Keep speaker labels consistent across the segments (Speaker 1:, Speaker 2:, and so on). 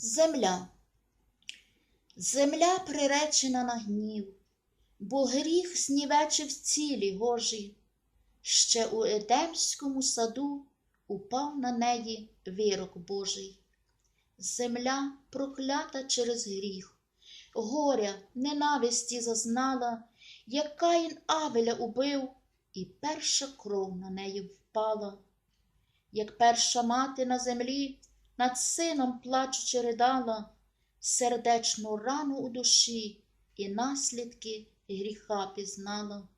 Speaker 1: Земля. Земля приречена на гнів, бо гріх знівечив цілі гожі. Ще у Едемському саду упав на неї вирок Божий. Земля проклята через гріх, горя, ненависті зазнала, як Каїн Авеля убив, і перша кров на неї впала. Як перша мати на землі над сином плачучи ридала, сердечну рану у душі і наслідки гріха пізнала.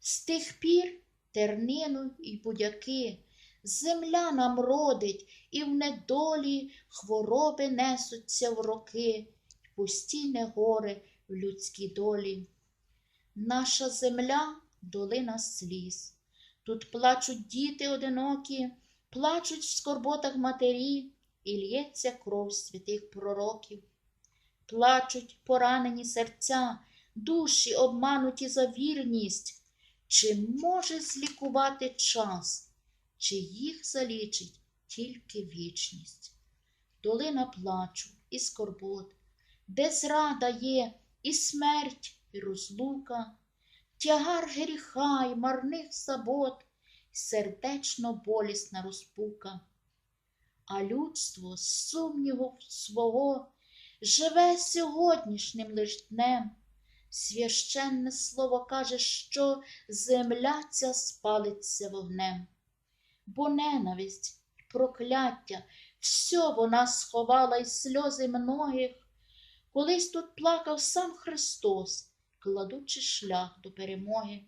Speaker 1: З тих пір тернину й будяки земля нам родить, і в недолі хвороби несуться в роки, й пустійне горе в людській долі. Наша земля долина сліз. Тут плачуть діти одинокі, плачуть в скорботах матері, і лється кров святих пророків. Плачуть поранені серця, душі обмануті за вірність. Чи може злікувати час, чи їх залічить тільки вічність? Долина плачу і скорбот, де зрада є, і смерть, і розлука, тягар гріха й марних забот, сердечно болісна розпука. А людство з сумніву свого живе сьогоднішнім лиш днем. Священне слово каже, що земля ця спалиться вогнем, бо ненависть, прокляття, все вона сховала й сльози многих. Колись тут плакав сам Христос, кладучи шлях до перемоги.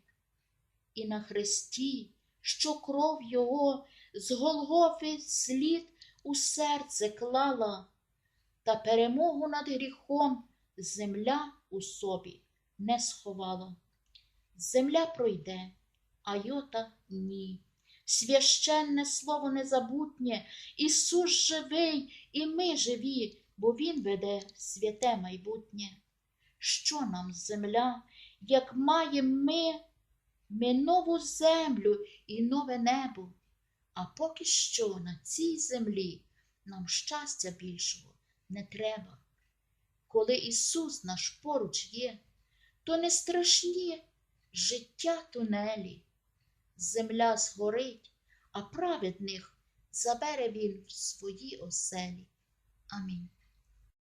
Speaker 1: І на хресті, що кров Його з Голгофи слід у серце клала, та перемогу над гріхом земля у собі не сховала. Земля пройде, а йота ні. Священне слово незабутнє, Ісус живий, і ми живі, бо Він веде святе майбутнє. Що нам земля, як маєм ми, ми нову землю і нове небо, а поки що на цій землі нам щастя більшого не треба. Коли Ісус наш поруч є, то не страшні життя тунелі. Земля згорить, а праведних забере Він в свої оселі. Амінь.